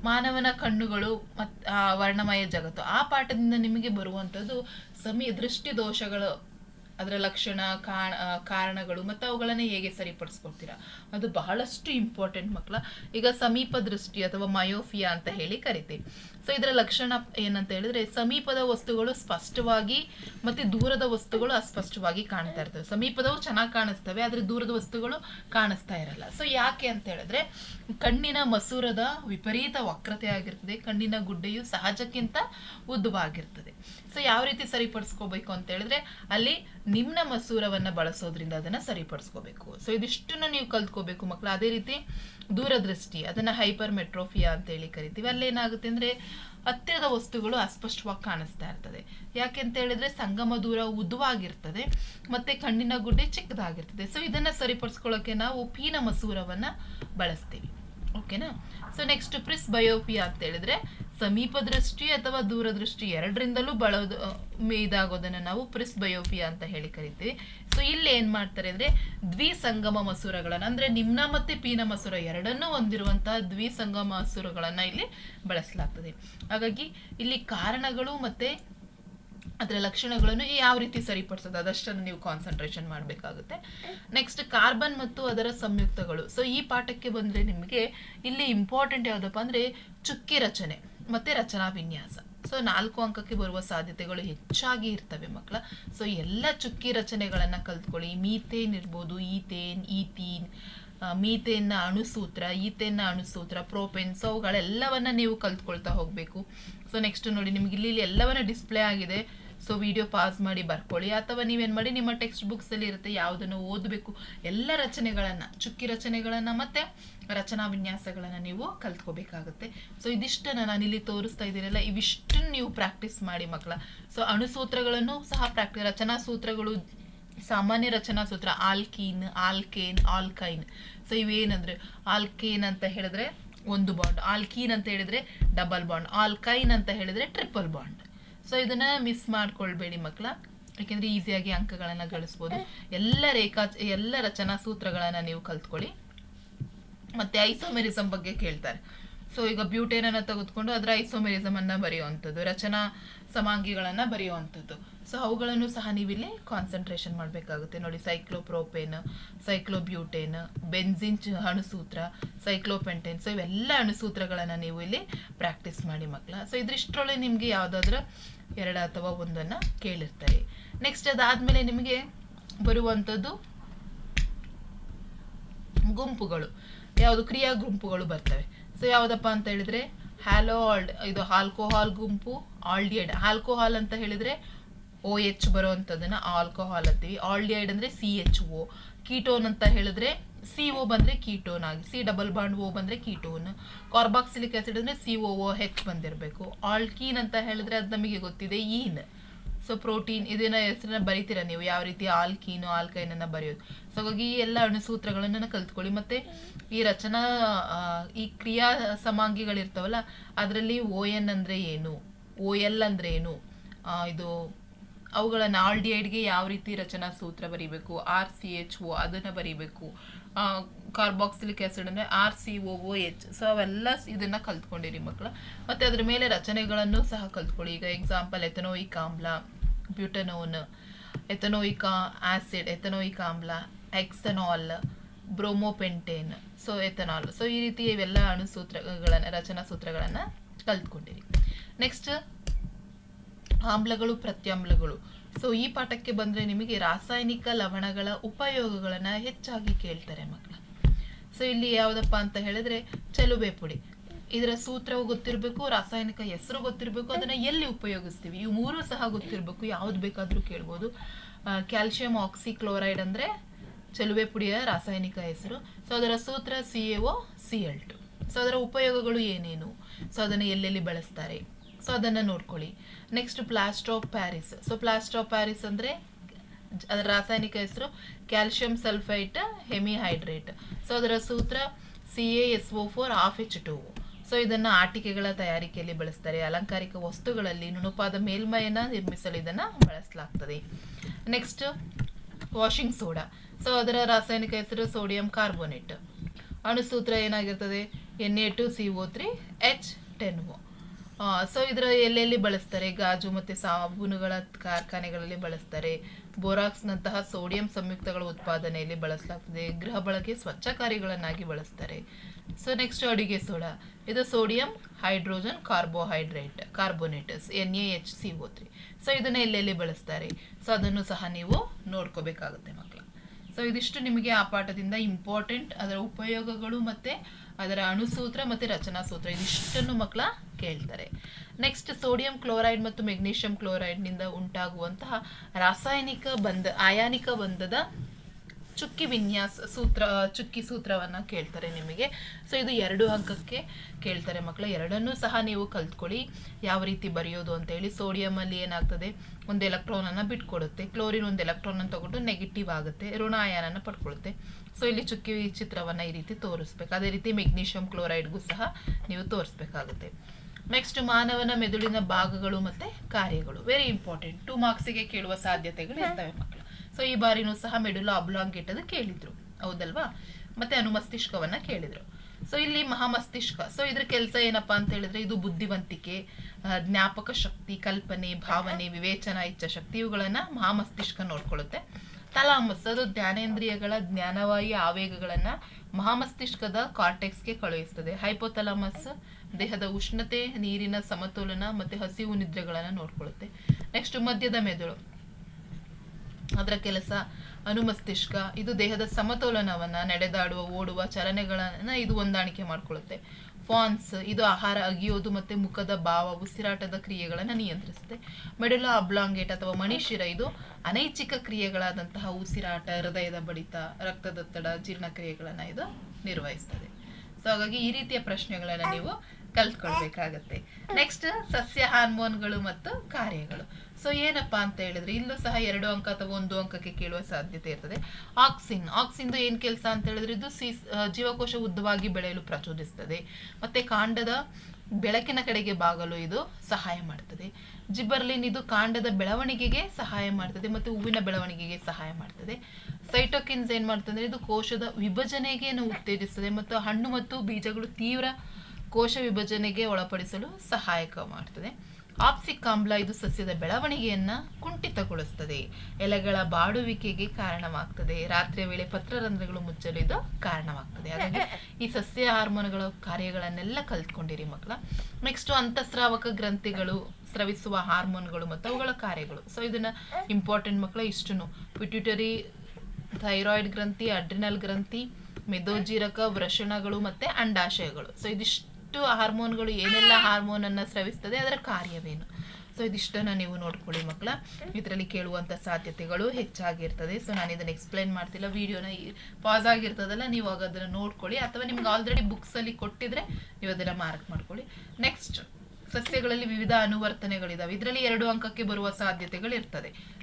ಮಾನವನ ಕಣ್ಣುಗಳು ಮತ್ತು ವರ್ಣಮಯ ಜಗತ್ತು. ಆ ಪಾಠದಿಂದ ನಿಮಗೆ ಬರುವಂಥದ್ದು ಸಮಿ ದೃಷ್ಟಿ ದೋಷಗಳು ಅದರ ಲಕ್ಷಣ, ಕಾಣ ಕಾರಣಗಳು ಮತ್ತು ಅವುಗಳನ್ನು ಹೇಗೆ ಸರಿಪಡಿಸ್ಕೊಡ್ತೀರಾ? ಅದು ಬಹಳಷ್ಟು ಇಂಪಾರ್ಟೆಂಟ್ ಮಕ್ಕಳ ಈಗ ಸಮೀಪ ದೃಷ್ಟಿ ಅಥವಾ ಮಯೋಫಿಯಾ ಅಂತ ಹೇಳಿ ಕರಿತೀವಿ ಸೊ ಇದರ ಲಕ್ಷಣ ಏನಂತ ಹೇಳಿದ್ರೆ ಸಮೀಪದ ವಸ್ತುಗಳು ಸ್ಪಷ್ಟವಾಗಿ ಮತ್ತೆ ದೂರದ ವಸ್ತುಗಳು ಅಸ್ಪಷ್ಟವಾಗಿ ಕಾಣ್ತಾ ಇರ್ತವೆ. ಸಮೀಪದವು ಚೆನ್ನಾಗಿ ಕಾಣಿಸ್ತವೆ, ಆದರೆ ದೂರದ ವಸ್ತುಗಳು ಕಾಣಿಸ್ತಾ ಇರಲ್ಲ. ಸೊ ಯಾಕೆ ಅಂತ ಹೇಳಿದ್ರೆ ಕಣ್ಣಿನ ಮಸೂರದ ವಿಪರೀತ ವಕ್ರತೆ ಆಗಿರ್ತದೆ. ಕಣ್ಣಿನ ಗುಡ್ಡೆಯು ಸಹಜಕ್ಕಿಂತ ಉದ್ದವಾಗಿರ್ತದೆ. ಸೊ ಯಾವ ರೀತಿ ಸರಿಪಡಿಸ್ಕೋಬೇಕು ಅಂತ ಹೇಳಿದ್ರೆ, ಅಲ್ಲಿ ನಿಮ್ಮ ಮಸೂರವನ್ನ ಬಳಸೋದ್ರಿಂದ ಅದನ್ನ ಸರಿಪಡಿಸ್ಕೋಬೇಕು. ಸೊ ಇದಿಷ್ಟನ್ನು ನೀವು ಕಲ್ತ್ಕೋಬೇಕು ಮಕ್ಕಳು ಅದೇ ರೀತಿ ದೂರದೃಷ್ಟಿ, ಅದನ್ನ ಹೈಪರ್ ಮೆಟ್ರೋಫಿಯಾ ಅಂತ ಹೇಳಿ ಕರಿತೀವಿ. ಅಲ್ಲೇನಾಗುತ್ತೆ ಅಂದ್ರೆ, ಹತ್ತಿರದ ವಸ್ತುಗಳು ಅಸ್ಪಷ್ಟವಾಗಿ ಕಾಣಿಸ್ತಾ ಇರ್ತದೆ. ಯಾಕೆ ಅಂತ ಹೇಳಿದ್ರೆ, ಸಂಗಮ ದೂರ ಉದ್ದವಾಗಿರ್ತದೆ, ಮತ್ತೆ ಕಣ್ಣಿನ ಗುಡ್ಡೆ ಚಿಕ್ಕದಾಗಿರ್ತದೆ. ಸೊ ಇದನ್ನ ಸರಿಪಡಿಸ್ಕೊಳ್ಳೋಕೆ ನಾವು ಪೀನ ಮಸೂರವನ್ನ ಬಳಸ್ತೀವಿ. ಓಕೆನಾ ಸೊ ನೆಕ್ಸ್ಟ್ ಪ್ರಿಸ್ ಬಯೋಪಿಯಾ ಅಂತ ಹೇಳಿದ್ರೆ ಸಮೀಪ ದೃಷ್ಟಿ ಅಥವಾ ದೂರದೃಷ್ಟಿ ಎರಡರಿಂದಲೂ ಬಳೋದು ಇದಾಗೋದನ್ನು ನಾವು ಪ್ರಿಸ್ಬಯೋಪಿಯಾ ಅಂತ ಹೇಳಿ ಕರಿತೀವಿ. ಸೊ ಇಲ್ಲಿ ಏನು ಮಾಡ್ತಾರೆ ಅಂದರೆ ದ್ವಿಸಂಗಮ ಮಸೂರಗಳನ್ನು, ಅಂದರೆ ನಿಮ್ನ ಮತ್ತು ಪೀನ ಮಸೂರ ಎರಡನ್ನೂ ಹೊಂದಿರುವಂತಹ ದ್ವಿಸಂಗಮ ಮಸೂರಗಳನ್ನ ಇಲ್ಲಿ ಬಳಸಲಾಗ್ತದೆ. ಹಾಗಾಗಿ ಇಲ್ಲಿ ಕಾರಣಗಳು ಮತ್ತು ಅದರ ಲಕ್ಷಣಗಳನ್ನು ಯಾವ ರೀತಿ ಸರಿಪಡಿಸೋದು, ಅದಷ್ಟನ್ನು ನೀವು ಕಾನ್ಸಂಟ್ರೇಷನ್ ಮಾಡಬೇಕಾಗುತ್ತೆ. ನೆಕ್ಸ್ಟ್ ಕಾರ್ಬನ್ ಮತ್ತು ಅದರ ಸಂಯುಕ್ತಗಳು. ಸೊ ಈ ಪಾಠಕ್ಕೆ ಬಂದರೆ ನಿಮಗೆ ಇಲ್ಲಿ ಇಂಪಾರ್ಟೆಂಟ್ ಯಾವುದಪ್ಪ ಅಂದರೆ ಚುಕ್ಕಿ ರಚನೆ. ಮತ್ತು ರಚನಾ ವಿನ್ಯಾಸ. ಸೊ ನಾಲ್ಕು ಅಂಕಕ್ಕೆ ಬರುವ ಸಾಧ್ಯತೆಗಳು ಹೆಚ್ಚಾಗಿ ಇರ್ತವೆ ಮಕ್ಕಳ. ಸೊ ಎಲ್ಲ ಚುಕ್ಕಿ ರಚನೆಗಳನ್ನು ಕಲ್ತ್ಕೊಳ್ಳಿ. ಮೀಥೇನ್ ಇರ್ಬೋದು, ಈಥೇನ್, ಈಥೀನ್ ಮೀಥೇನ್ನ ಅಣುಸೂತ್ರ, ಈಥೇನ್ನ ಅಣುಸೂತ್ರ, ಪ್ರೋಪೆನ್ ಸೊ ಅವುಗಳೆಲ್ಲವನ್ನ ನೀವು ಕಲ್ತ್ಕೊಳ್ತಾ ಹೋಗಬೇಕು. ಸೊ ನೆಕ್ಸ್ಟ್ ನೋಡಿ ನಿಮ್ಗೆ ಇಲ್ಲಿ ಇಲ್ಲಿ ಎಲ್ಲವನ್ನ ಡಿಸ್ಪ್ಲೇ ಆಗಿದೆ. ಸೊ ವಿಡಿಯೋ ಪಾಸ್ ಮಾಡಿ ಬರ್ಕೊಳ್ಳಿ. ಅಥವಾ ನೀವೇನು ಮಾಡಿ, ನಿಮ್ಮ ಟೆಕ್ಸ್ಟ್ ಬುಕ್ಸಲ್ಲಿ ಇರುತ್ತೆ ಯಾವುದನ್ನು ಓದಬೇಕು, ಎಲ್ಲ ರಚನೆಗಳನ್ನು, ಚುಕ್ಕಿ ರಚನೆಗಳನ್ನು ಮತ್ತು ರಚನಾ ವಿನ್ಯಾಸಗಳನ್ನು ನೀವು ಕಲ್ತ್ಕೋಬೇಕಾಗುತ್ತೆ. ಸೊ ಇದಿಷ್ಟನ್ನು ನಾನು ಇಲ್ಲಿ ತೋರಿಸ್ತಾ ಇದ್ದೀನಲ್ಲ ಇವಿಷ್ಟನ್ನು ನೀವು ಪ್ರಾಕ್ಟೀಸ್ ಮಾಡಿ ಮಕ್ಕಳ ಸೊ ಅಣುಸೂತ್ರಗಳನ್ನು ಸಹ ಪ್ರಾಕ್ಟಿ ರಚನಾ ಸೂತ್ರಗಳು, ಸಾಮಾನ್ಯ ರಚನಾ ಸೂತ್ರ, ಆಲ್ಕೀನ್, ಆಲ್ಕೇನ್, ಆಲ್ಕೈನ್. ಸೊ ಇವೇನಂದ್ರೆ, ಆಲ್ಕೇನ್ ಅಂತ ಹೇಳಿದ್ರೆ ಒಂದು ಬಾಂಡ್ ಆಲ್ಕೀನ್ ಅಂತ ಹೇಳಿದ್ರೆ ಡಬಲ್ ಬಾಂಡ್ ಆಲ್ಕೈನ್ ಅಂತ ಹೇಳಿದ್ರೆ ಟ್ರಿಪಲ್ ಬಾಂಡ್ ಸೊ ಇದನ್ನ ಮಿಸ್ ಮಾಡ್ಕೊಳ್ಬೇಡಿ ಮಕ್ಕಳ ಯಾಕೆಂದ್ರೆ ಈಸಿಯಾಗಿ ಅಂಕಗಳನ್ನ ಗಳಿಸ್ಬೋದು. ಎಲ್ಲ ರೇಖಾ, ಎಲ್ಲ ರಚನಾ ಸೂತ್ರಗಳನ್ನ ನೀವು ಕಲ್ತ್ಕೊಳ್ಳಿ. ಮತ್ತೆ ಐಸೋಮೆರಿಸಮ್ ಬಗ್ಗೆ ಕೇಳ್ತಾರೆ. ಸೊ ಈಗ ಬ್ಯೂಟೇನನ್ನ ತೆಗೆದುಕೊಂಡು ಅದರ ಐಸೋಮೆರಿಸಮ್ ಅನ್ನ ಬರೆಯುವಂಥದ್ದು, ರಚನಾ ಸಮಾಂಗಿಗಳನ್ನ ಬರೆಯುವಂಥದ್ದು. ಸೊ ಅವುಗಳನ್ನು ಸಹ ನೀವಿಲ್ಲಿ ಕಾನ್ಸಂಟ್ರೇಷನ್ ಮಾಡಬೇಕಾಗುತ್ತೆ. ನೋಡಿ ಸೈಕ್ಲೋಪ್ರೋಪೇನ್ ಸೈಕ್ಲೋಬ್ಯೂಟೇನ್ ಬೆನ್ಸಿನ್ ಅಣುಸೂತ್ರ ಸೈಕ್ಲೋಪೆಂಟೇನ್ ಸೊ ಇವೆಲ್ಲ ಅಣುಸೂತ್ರಗಳನ್ನು ನೀವು ಇಲ್ಲಿ ಪ್ರಾಕ್ಟೀಸ್ ಮಾಡಿ ಮಕ್ಕಳ. ಸೊ ಇದ್ರಿಷ್ಟರೊಳಗೆ ನಿಮಗೆ ಯಾವುದಾದ್ರೂ ಎರಡು ಅಥವಾ ಒಂದನ್ನು ಕೇಳಿರ್ತಾರೆ. ನೆಕ್ಸ್ಟ್ ಅದಾದಮೇಲೆ ನಿಮಗೆ ಬರುವಂಥದ್ದು ಗುಂಪುಗಳು. ಯಾವುದು? ಕ್ರಿಯಾ ಗುಂಪುಗಳು ಬರ್ತವೆ. ಸೊ ಯಾವುದಪ್ಪ ಅಂತ ಹೇಳಿದ್ರೆ ಹ್ಯಾಲೋಲ್ಡ್ ಇದು ಆಲ್ಕೋಹಾಲ್ ಗುಂಪು ಆಲ್ಡಿಯೈಡ್ ಆಲ್ಕೋಹಾಲ್ ಅಂತ ಹೇಳಿದ್ರೆ ಓ ಎಚ್ ಬರುವಂಥದ್ದನ್ನು ಆಲ್ಕೋಹಾಲ್ ಅಂತೀವಿ. ಆಲ್ಡಿಯೈಡ್ ಅಂದ್ರೆ ಸಿ ಎಚ್ ಒ ಕೀಟೋನ್ ಅಂತ ಹೇಳಿದ್ರೆ ಸಿ ಒ ಬಂದ್ರೆ ಕೀಟೋನ್ ಆಗಿ ಸಿ ಡಬಲ್ ಬಾಂಡ್ ಓ ಬಂದ್ರೆ ಕೀಟೋನ್ ಕಾರ್ಬಾಕ್ಸಿಲಿಕ್ ಆಸಿಡ್ ಅಂದ್ರೆ ಸಿ ಒ ಒ ಹೆಚ್ ಬಂದಿರಬೇಕು. ಆಲ್ಕೀನ್ ಅಂತ ಹೇಳಿದ್ರೆ ಅದು ನಮಗೆ ಗೊತ್ತಿದೆ ಈನ್ ಸೊ ಪ್ರೋಟೀನ್ ಇದನ್ನ ಹೆಸರನ್ನ ಬರಿತೀರಾ ನೀವು? ಯಾವ ರೀತಿ ಆಲ್ಕೀನು ಆಲ್ಕೈನ್ ಅನ್ನ ಬರೆಯೋದು? ಸೊ ಹಾಗಾಗಿ ಈ ಎಲ್ಲ ಅಣುಸೂತ್ರಗಳನ್ನ ಕಲ್ತ್ಕೊಳ್ಳಿ. ಮತ್ತೆ ಈ ರಚನಾ ಈ ಕ್ರಿಯಾ ಸಮಾಂಗಿಗಳಿರ್ತಾವಲ್ಲ, ಅದರಲ್ಲಿ ಓ ಎನ್ ಅಂದ್ರೆ ಏನು? ಓ ಎಲ್ ಅಂದ್ರೆ ಏನು? ಇದು ಅವುಗಳನ್ನ ಆಲ್ಡಿಹೈಡ್ಗೆ ಯಾವ ರೀತಿ ರಚನಾ ಸೂತ್ರ ಬರಿಬೇಕು? ಆರ್ ಸಿ ಎಚ್ ಓ ಅದನ್ನ ಬರಿಬೇಕು? ಕಾರ್ಬಾಕ್ಸಿಲಿಕ್ ಆಸಿಡ್ ಅಂದರೆ R C O O H. So ಅವೆಲ್ಲ ಇದನ್ನು ಇದನ್ನ ಕಲ್ತ್ಕೊಂಡಿರಿ ಮಕ್ಕಳು ಮತ್ತು ಅದ್ರ ಮೇಲೆ ರಚನೆಗಳನ್ನು ಸಹ ಕಲ್ತ್ಕೊಳ್ಳಿ. ಈಗ ಎಕ್ಸಾಂಪಲ್ ಎಥನೋಯಿಕ್ ಆಮ್ಲ ಬ್ಯೂಟನೋನ್ ಎಥನೋಯಿಕ್ ಆ್ಯಸಿಡ್ ಎಥನೋಯಿಕ್ ಆಮ್ಲ hexanol bromopentane so ethanol so ಈ ರೀತಿ ಇವೆಲ್ಲ ಅಣುಸೂತ್ರಗಳನ್ನು, ರಚನಾ ಸೂತ್ರಗಳನ್ನು ಕಲ್ತ್ಕೊಂಡಿರಿ. ನೆಕ್ಸ್ಟ್ ಆಮ್ಲಗಳು, ಪ್ರತ್ಯಾಮ್ಲಗಳು. ಸೊ ಈ ಪಾಠಕ್ಕೆ ಬಂದರೆ ನಿಮಗೆ ರಾಸಾಯನಿಕ ಲವಣಗಳ ಉಪಯೋಗಗಳನ್ನು ಹೆಚ್ಚಾಗಿ ಕೇಳ್ತಾರೆ ಮಕ್ಕಳ ಸೊ ಇಲ್ಲಿ ಯಾವುದಪ್ಪ ಅಂತ ಹೇಳಿದ್ರೆ ಚಲುಬೆ ಪುಡಿ. ಇದರ ಸೂತ್ರವು ಗೊತ್ತಿರಬೇಕು, ರಾಸಾಯನಿಕ ಹೆಸರು ಗೊತ್ತಿರಬೇಕು, ಅದನ್ನ ಎಲ್ಲಿ ಉಪಯೋಗಿಸ್ತೀವಿ? ಇವು ಮೂರು ಸಹ ಗೊತ್ತಿರಬೇಕು. ಯಾವ್ದು ಬೇಕಾದ್ರೂ ಕೇಳ್ಬೋದು. ಕ್ಯಾಲ್ಸಿಯಂ ಆಕ್ಸಿಕ್ಲೋರೈಡ್ ಅಂದ್ರೆ ಚಲುವೆ ಪುಡಿಯ ರಾಸಾಯನಿಕ ಹೆಸರು. ಸೊ ಅದರ ಸೂತ್ರ C A O, C L two. So ಅದರ ಉಪಯೋಗಗಳು ಏನೇನು? ಸೊ ಅದನ್ನು ಎಲ್ಲೆಲ್ಲಿ ಬಳಸ್ತಾರೆ? ಸೊ ಅದನ್ನು ನೋಡ್ಕೊಳ್ಳಿ. Next plaster of Paris so plaster of Paris ಅಂದರೆ ಅದರ ರಾಸಾಯನಿಕ ಹೆಸರು ಕ್ಯಾಲ್ಶಿಯಂ ಸಲ್ಫೈಟ್ ಹೆಮಿಹೈಡ್ರೇಟ್. ಸೊ ಅದರ ಸೂತ್ರ C A S O four half H two so ಇದನ್ನು ಆಟಿಕೆಗಳ ತಯಾರಿಕೆಯಲ್ಲಿ ಬಳಸ್ತಾರೆ. ಅಲಂಕಾರಿಕ ವಸ್ತುಗಳಲ್ಲಿ ನುಣುಪಾದ ಮೇಲ್ಮೈಯನ್ನು ನಿರ್ಮಿಸಲು ಇದನ್ನು ಬಳಸಲಾಗ್ತದೆ. ನೆಕ್ಸ್ಟ್ ವಾಷಿಂಗ್ ಸೋಡಾ ಸೊ ಅದರ ರಾಸಾಯನಿಕ ಹೆಸರು ಸೋಡಿಯಂ ಕಾರ್ಬೋನೇಟ್ ಅಣುಸೂತ್ರ ಏನಾಗಿರ್ತದೆ? N A two C O three H ten O so ಇದರ ಎಲ್ಲೆಲ್ಲಿ ಬಳಸ್ತಾರೆ. ಗಾಜು ಮತ್ತು ಸಾಬೂನುಗಳ ಕಾರ್ಖಾನೆಗಳಲ್ಲಿ ಬಳಸ್ತಾರೆ. ಬೋರಾಕ್ಸ್ನಂತಹ ಸೋಡಿಯಂ ಸಂಯುಕ್ತಗಳ ಉತ್ಪಾದನೆಯಲ್ಲಿ ಬಳಸಲಾಗ್ತದೆ. ಗೃಹ ಬಳಕೆ ಸ್ವಚ್ಛ ಕಾರ್ಯಗಳನ್ನಾಗಿ ಬಳಸ್ತಾರೆ. ಸೊ ನೆಕ್ಸ್ಟ್ ಅಡುಗೆ ಸೋಡಾ ಇದು sodium, hydrogen, carbohydrate, carbonates, N A H C O three. So ಇದನ್ನ ಎಲ್ಲೆಲ್ಲಿ ಬಳಸ್ತಾರೆ? ಸೊ ಅದನ್ನು ಸಹ ನೀವು ನೋಡ್ಕೋಬೇಕಾಗುತ್ತೆ ಮಕ್ಕಳು ಸೊ ಇದಿಷ್ಟು ನಿಮಗೆ ಆ ಪಾಠದಿಂದ ಇಂಪಾರ್ಟೆಂಟ್ ಅದರ ಉಪಯೋಗಗಳು ಮತ್ತೆ ಅದರ ಅಣುಸೂತ್ರ ಮತ್ತೆ ರಚನಾ ಸೂತ್ರ ಇದಿಷ್ಟನ್ನು ಮಕ್ಕಳ ಕೇಳ್ತಾರೆ. ನೆಕ್ಸ್ಟ್ ಸೋಡಿಯಂ ಕ್ಲೋರೈಡ್ ಮತ್ತು ಮೆಗ್ನೀಷಿಯಂ ಕ್ಲೋರೈಡ್ನಿಂದ ಉಂಟಾಗುವಂತಹ ರಾಸಾಯನಿಕ ಬಂಧ, ಆಯಾನಿಕ ಬಂಧದ ಚುಕ್ಕಿ ವಿನ್ಯಾಸ ಸೂತ್ರ, ಚುಕ್ಕಿ ಸೂತ್ರವನ್ನ ಕೇಳ್ತಾರೆ ನಿಮಗೆ. ಸೊ ಇದು ಎರಡು ಅಂಕಕ್ಕೆ ಕೇಳ್ತಾರೆ ಮಕ್ಕಳು. ಎರಡನ್ನೂ ಸಹ ನೀವು ಕಲ್ತ್ಕೊಳ್ಳಿ. ಯಾವ ರೀತಿ ಬರೆಯೋದು ಅಂತ ಹೇಳಿ ಸೋಡಿಯಂ ಅಲ್ಲಿ ಏನಾಗ್ತದೆ? ಒಂದು ಎಲೆಕ್ಟ್ರಾನ್ ಅನ್ನ ಬಿಟ್ಕೊಡುತ್ತೆ. ಕ್ಲೋರಿನ್ ಒಂದು ಎಲೆಕ್ಟ್ರಾನ್ ಅನ್ನು ತಗೊಂಡು ನೆಗೆಟಿವ್ ಆಗುತ್ತೆ. ಋಣ ಅಯಾನನ ಪಡ್ಕೊಳುತ್ತೆ. ಸೊ ಇಲ್ಲಿ ಚುಕ್ಕಿ ಚಿತ್ರವನ್ನ ಈ ರೀತಿ ತೋರಿಸ್ಬೇಕು. ಅದೇ ರೀತಿ ಮೆಗ್ನೀಷಿಯಂ ಕ್ಲೋರೈಡ್ಗೂ ಸಹ ನೀವು ತೋರಿಸ್ಬೇಕಾಗುತ್ತೆ. ನೆಕ್ಸ್ಟ್ ಮಾನವನ ಮೆದುಳಿನ ಭಾಗಗಳು ಮತ್ತೆ ಕಾರ್ಯಗಳು. ವೆರಿ ಇಂಪಾರ್ಟೆಂಟ್ ಟೂ ಮಾರ್ಕ್ಸಿಗೆ ಕೇಳುವ ಸಾಧ್ಯತೆಗಳು ಇರ್ತವೆ ಮಕ್ಕಳು. ಸೊ ಈ ಬಾರಿನೂ ಸಹ ಮೆಡುಲ ಅಬ್ಲಾಂಗೇಟ್ ಅದು ಕೇಳಿದ್ರು. ಹೌದಲ್ವಾ? ಮತ್ತೆ ಅನುಮಸ್ತಿಷ್ಕವನ್ನ ಕೇಳಿದ್ರು. ಸೊ ಇಲ್ಲಿ ಮಹಾಮಸ್ತಿಷ್ಕ. ಸೊ ಇದ್ರ ಕೆಲಸ ಏನಪ್ಪಾ ಅಂತ ಹೇಳಿದ್ರೆ ಇದು ಬುದ್ಧಿವಂತಿಕೆ ಜ್ಞಾಪಕ ಶಕ್ತಿ ಕಲ್ಪನೆ ಭಾವನೆ ವಿವೇಚನಾ ಇಚ್ಛಾಶಕ್ತಿ ಇವುಗಳನ್ನ ಮಹಾಮಸ್ತಿಷ್ಕ ನೋಡ್ಕೊಳ್ಳುತ್ತೆ. ತಲಾಮಸ್ ಅದು ಜ್ಞಾನೇಂದ್ರಿಯಗಳ ಜ್ಞಾನವಾಯಿ ಆವೇಗಗಳನ್ನ ಮಹಾಮಸ್ತಿಷ್ಕದ ಕಾರ್ಟೆಕ್ಸ್ಗೆ ಕಳುಹಿಸ್ತದೆ. ಹೈಪೋಥಲಾಮಸ್ ದೇಹದ ಉಷ್ಣತೆ, ನೀರಿನ ಸಮತೋಲನ ಮತ್ತೆ ಹಸಿವು ನಿದ್ರೆಗಳನ್ನ ನೋಡ್ಕೊಳ್ಳುತ್ತೆ. ನೆಕ್ಸ್ಟ್ ಮಧ್ಯದ ಮೆದುಳು. ಅದರ ಕೆಲಸ, ಅನುಮಸ್ತಿಷ್ಕ, ಇದು ದೇಹದ ಸಮತೋಲನವನ್ನ ನಡೆದಾಡುವ, ಓಡುವ ಚಲನೆಗಳನ್ನ ಇದು ಹೊಂದಾಣಿಕೆ ಮಾಡ್ಕೊಳ್ಳುತ್ತೆ. ಫಾನ್ಸ್ ಇದು ಆಹಾರ ಅಗಿಯೋದು ಮತ್ತೆ ಮುಖದ ಭಾವ ಉಸಿರಾಟದ ಕ್ರಿಯೆಗಳನ್ನು ನಿಯಂತ್ರಿಸುತ್ತೆ. ಮೆಡುಲಾ ಅಬ್ಲಾಂಗೇಟ್ ಅಥವಾ ಮಣಿಶಿರ, ಇದು ಅನೈಚ್ಛಿಕ ಕ್ರಿಯೆಗಳಾದಂತಹ ಉಸಿರಾಟ, ಹೃದಯದ ಬಡಿತ, ರಕ್ತದೊತ್ತಡ, ಜೀರ್ಣಕ್ರಿಯೆಗಳನ್ನು ಇದು ನಿರ್ವಹಿಸ್ತದೆ. ಸೊ ಹಾಗಾಗಿ ಈ ರೀತಿಯ ಪ್ರಶ್ನೆಗಳನ್ನ ನೀವು ಕಲ್ತ್ಕೊಳ್ಬೇಕಾಗತ್ತೆ. ನೆಕ್ಸ್ಟ್ ಸಸ್ಯ ಹಾರ್ಮೋನ್ಗಳು ಮತ್ತು ಕಾರ್ಯಗಳು. ಸೊ ಏನಪ್ಪಾ ಅಂತ ಹೇಳಿದ್ರೆ, ಇಲ್ಲೂ ಸಹ ಎರಡು ಅಂಕ ಅಥವಾ ಒಂದು ಅಂಕಕ್ಕೆ ಕೇಳುವ ಸಾಧ್ಯತೆ ಇರ್ತದೆ. ಆಕ್ಸಿನ್ ಆಕ್ಸಿನ್ ಏನ್ ಕೆಲಸ ಅಂತ ಹೇಳಿದ್ರೆ, ಇದು ಜೀವಕೋಶ ಉದ್ದವಾಗಿ ಬೆಳೆಯಲು ಪ್ರಚೋದಿಸ್ತದೆ. ಮತ್ತೆ ಕಾಂಡದ ಬೆಳಕಿನ ಕಡೆಗೆ ಬಾಗಲು ಇದು ಸಹಾಯ ಮಾಡ್ತದೆ. ಜಿಬರ್ಲಿನ್ ಇದು ಕಾಂಡದ ಬೆಳವಣಿಗೆಗೆ ಸಹಾಯ ಮಾಡ್ತದೆ ಮತ್ತು ಹೂವಿನ ಬೆಳವಣಿಗೆಗೆ ಸಹಾಯ ಮಾಡ್ತದೆ. ಸೈಟೋಕಿನ್ಸ್ ಏನ್ ಮಾಡ್ತದೆ ಇದು ಕೋಶದ ವಿಭಜನೆಗೆ ಉತ್ತೇಜಿಸ್ತದೆ ಮತ್ತು ಹಣ್ಣು ಮತ್ತು ಬೀಜಗಳು ತೀವ್ರ ಕೋಶ ವಿಭಜನೆಗೆ ಒಳಪಡಿಸಲು ಸಹಾಯಕ ಮಾಡ್ತದೆ ಆಪ್ಸಿಕ್ ಆಮ್ಲ ಇದು ಸಸ್ಯದ ಬೆಳವಣಿಗೆಯನ್ನ ಕುಂಠಿತಗೊಳಿಸ್ತದೆ. ಎಲೆಗಳ ಬಾಡುವಿಕೆಗೆ ಕಾರಣವಾಗ್ತದೆ. ರಾತ್ರಿಯ ವೇಳೆ ಪತ್ರರಂಧ್ರಗಳು ಮುಚ್ಚಲು ಇದು ಕಾರಣವಾಗ್ತದೆ. ಹಾಗಾಗಿ ಈ ಸಸ್ಯ ಹಾರ್ಮೋನ್ಗಳ ಕಾರ್ಯಗಳನ್ನೆಲ್ಲ ಕಲ್ತ್ಕೊಂಡಿರಿ ಮಕ್ಕಳ. ನೆಕ್ಸ್ಟ್ ಅಂತಸ್ರಾವಕ ಗ್ರಂಥಿಗಳು ಸ್ರವಿಸುವ ಹಾರ್ಮೋನ್ಗಳು ಮತ್ತು ಅವುಗಳ ಕಾರ್ಯಗಳು. ಸೊ ಇದನ್ನ ಇಂಪಾರ್ಟೆಂಟ್ ಮಕ್ಕಳ ಇಷ್ಟನು. ಪಿಟ್ಯೂಟರಿ ಥೈರಾಯ್ಡ್ ಗ್ರಂಥಿ ಅಡ್ರಿನಲ್ ಗ್ರಂಥಿ ಮೆದೋಜೀರಕ ವೃಷಣಗಳು ಮತ್ತೆ ಅಂಡಾಶಯಗಳು. ಸೊ ಇದಿಷ್ಟು ಹಾರ್ಮೋನ್ಗಳು ಏನೆಲ್ಲ ಹಾರ್ಮೋನ್ ಅನ್ನ ಸ್ರವಿಸ್ತದೆ ಅದರ ಕಾರ್ಯವೇನು? ಸೊ ಇದಿಷ್ಟನ್ನ ನೀವು ನೋಡ್ಕೊಳ್ಳಿ ಮಕ್ಕಳ. ಇದರಲ್ಲಿ ಕೇಳುವಂತ ಸಾಧ್ಯತೆಗಳು ಹೆಚ್ಚಾಗಿರ್ತದೆ. ಸೊ ನಾನು ಇದನ್ನ ಎಕ್ಸ್ಪ್ಲೈನ್ ಮಾಡ್ತಿಲ್ಲ. ವಿಡಿಯೋನ ಪಾಸ್ ಆಗಿರ್ತದಲ್ಲ, ನೀವು ಅದನ್ನ ನೋಡ್ಕೊಳ್ಳಿ. ಅಥವಾ ನಿಮ್ಗೆ ಆಲ್ರೆಡಿ ಬುಕ್ಸ್ ಅಲ್ಲಿ ಕೊಟ್ಟಿದ್ರೆ ನೀವು ಅದನ್ನ ಮಾರ್ಕ್ ಮಾಡ್ಕೊಳ್ಳಿ. ನೆಕ್ಸ್ಟ್ ಸಸ್ಯಗಳಲ್ಲಿ ವಿವಿಧ ಅನುವರ್ತನೆಗಳಿದಾವೆ. ಇದರಲ್ಲಿ ಎರಡು ಅಂಕಕ್ಕೆ ಬರುವ ಸಾಧ್ಯತೆಗಳು ಇರ್ತದೆ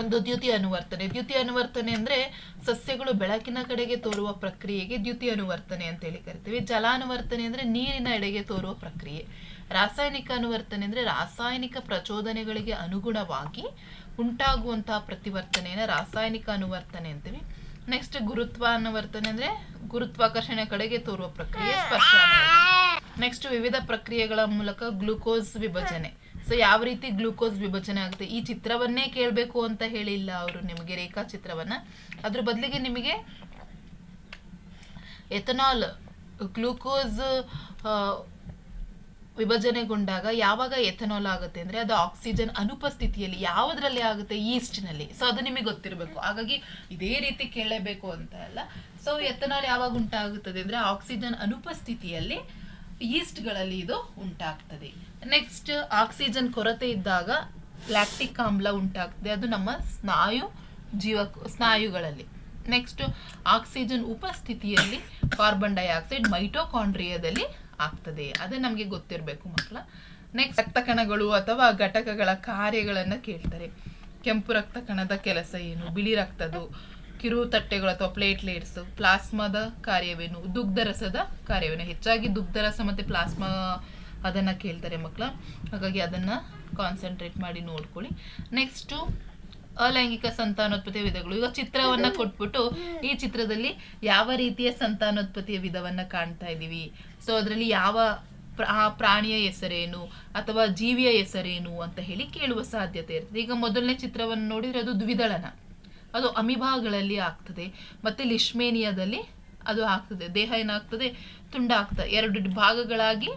ಒಂದು ದ್ಯುತಿ ಅನುವರ್ತನೆ. ದ್ಯುತಿ ಅನುವರ್ತನೆ ಅಂದ್ರೆ ಸಸ್ಯಗಳು ಬೆಳಕಿನ ಕಡೆಗೆ ತೋರುವ ಪ್ರಕ್ರಿಯೆಗೆ ದ್ಯುತಿ ಅನುವರ್ತನೆ ಅಂತ ಹೇಳಿ ಕರಿತೀವಿ. ಜಲಾನುವರ್ತನೆ ಅಂದ್ರೆ ನೀರಿನ ಎಡೆಗೆ ತೋರುವ ಪ್ರಕ್ರಿಯೆ. ರಾಸಾಯನಿಕ ಅನುವರ್ತನೆ ಅಂದ್ರೆ ರಾಸಾಯನಿಕ ಪ್ರಚೋದನೆಗಳಿಗೆ ಅನುಗುಣವಾಗಿ ಉಂಟಾಗುವಂತಹ ಪ್ರತಿವರ್ತನೆಯನ್ನ ರಾಸಾಯನಿಕ ಅನುವರ್ತನೆ ಅಂತೀವಿ. ನೆಕ್ಸ್ಟ್ ಗುರುತ್ವ ಅನುವರ್ತನೆ ಅಂದ್ರೆ ಗುರುತ್ವಾಕರ್ಷಣೆ ಕಡೆಗೆ ತೋರುವ ಪ್ರಕ್ರಿಯೆ ಸ್ಪರ್ಶ ನೆಕ್ಸ್ಟ್ ವಿವಿಧ ಪ್ರಕ್ರಿಯೆಗಳ ಮೂಲಕ ಗ್ಲುಕೋಸ್ ವಿಭಜನೆ. ಸೊ ಯಾವ ರೀತಿ ಗ್ಲೂಕೋಸ್ ವಿಭಜನೆ ಆಗುತ್ತೆ? ಈ ಚಿತ್ರವನ್ನೇ ಕೇಳಬೇಕು ಅಂತ ಹೇಳಿಲ್ಲ ಅವರು ನಿಮಗೆ ರೇಖಾ ಚಿತ್ರವನ್ನ. ಅದ್ರ ಬದಲಿಗೆ ನಿಮಗೆ ಎಥನಾಲ್, ಗ್ಲೂಕೋಸ್ ವಿಭಜನೆಗೊಂಡಾಗ ಯಾವಾಗ ಎಥನಾಲ್ ಆಗುತ್ತೆ ಅಂದ್ರೆ ಅದು ಆಕ್ಸಿಜನ್ ಅನುಪಸ್ಥಿತಿಯಲ್ಲಿ ಯಾವುದರಲ್ಲಿ ಆಗುತ್ತೆ? ಈಸ್ಟ್ನಲ್ಲಿ. ಸೊ ಅದು ನಿಮಗೆ ಗೊತ್ತಿರಬೇಕು. ಹಾಗಾಗಿ ಇದೇ ರೀತಿ ಕೇಳಲೇಬೇಕು ಅಂತ ಅಲ್ಲ. ಸೊ ಎಥನಾಲ್ ಯಾವಾಗ ಉಂಟಾಗುತ್ತದೆ ಅಂದ್ರೆ ಆಕ್ಸಿಜನ್ ಅನುಪಸ್ಥಿತಿಯಲ್ಲಿ ಈಸ್ಟ್ಗಳಲ್ಲಿ ಇದು ಉಂಟಾಗ್ತದೆ. ನೆಕ್ಸ್ಟ್ ಆಕ್ಸಿಜನ್ ಕೊರತೆ ಇದ್ದಾಗ ಲ್ಯಾಕ್ಟಿಕ್ ಆಮ್ಲ ಉಂಟಾಗ್ತದೆ. ಅದು ನಮ್ಮ ಸ್ನಾಯು ಜೀವ, ಸ್ನಾಯುಗಳಲ್ಲಿ. ನೆಕ್ಸ್ಟ್ ಆಕ್ಸಿಜನ್ ಉಪಸ್ಥಿತಿಯಲ್ಲಿ ಕಾರ್ಬನ್ ಡೈಆಕ್ಸೈಡ್ ಮೈಟೋಕಾಂಡ್ರಿಯಾದಲ್ಲಿ ಆಗ್ತದೆ. ಅದೇ ನಮಗೆ ಗೊತ್ತಿರಬೇಕು ಮಕ್ಕಳ ನೆಕ್ಸ್ಟ್ ರಕ್ತ ಕಣಗಳು ಅಥವಾ ಘಟಕಗಳ ಕಾರ್ಯಗಳನ್ನು ಕೇಳ್ತಾರೆ. ಕೆಂಪು ರಕ್ತ ಕಣದ ಕೆಲಸ ಏನು? ಬಿಳಿ ರಕ್ತದ್ದು. ಕಿರು ತಟ್ಟೆಗಳು ಅಥವಾ ಪ್ಲೇಟ್ಲೆಟ್ಸ್, ಪ್ಲಾಸ್ಮಾದ ಕಾರ್ಯವೇನು, ದುಗ್ಧರಸದ ಕಾರ್ಯವೇನು, ಹೆಚ್ಚಾಗಿ ದುಗ್ಧರಸ ಮತ್ತೆ ಪ್ಲಾಸ್ಮಾ ಅದನ್ನ ಕೇಳ್ತಾರೆ ಮಕ್ಕಳ ಹಾಗಾಗಿ ಅದನ್ನ ಕಾನ್ಸಂಟ್ರೇಟ್ ಮಾಡಿ ನೋಡ್ಕೊಳ್ಳಿ. ನೆಕ್ಸ್ಟು ಅಲೈಂಗಿಕ ಸಂತಾನೋತ್ಪತ್ತಿಯ ವಿಧಗಳು. ಈಗ ಚಿತ್ರವನ್ನ ಕೊಟ್ಬಿಟ್ಟು ಈ ಚಿತ್ರದಲ್ಲಿ ಯಾವ ರೀತಿಯ ಸಂತಾನೋತ್ಪತ್ತಿಯ ವಿಧವನ್ನ ಕಾಣ್ತಾ ಇದ್ದೀವಿ ಸೊ ಅದರಲ್ಲಿ ಯಾವ ಆ ಪ್ರಾಣಿಯ ಹೆಸರೇನು ಅಥವಾ ಜೀವಿಯ ಹೆಸರೇನು ಅಂತ ಹೇಳಿ ಕೇಳುವ ಸಾಧ್ಯತೆ ಇರ್ತದೆ. ಈಗ ಮೊದಲನೇ ಚಿತ್ರವನ್ನು ನೋಡಿದ್ರೆ ಅದು ದ್ವಿದಳನ. ಅದು ಅಮಿಭಾಗಳಲ್ಲಿ ಆಗ್ತದೆ. ಮತ್ತೆ ಲಿಶ್ಮೇನಿಯಾದಲ್ಲಿ ಅದು ಆಗ್ತದೆ. ದೇಹ ಏನಾಗ್ತದೆ? ತುಂಡಾಗ್ತದೆ ಎರಡು ಭಾಗಗಳಾಗಿ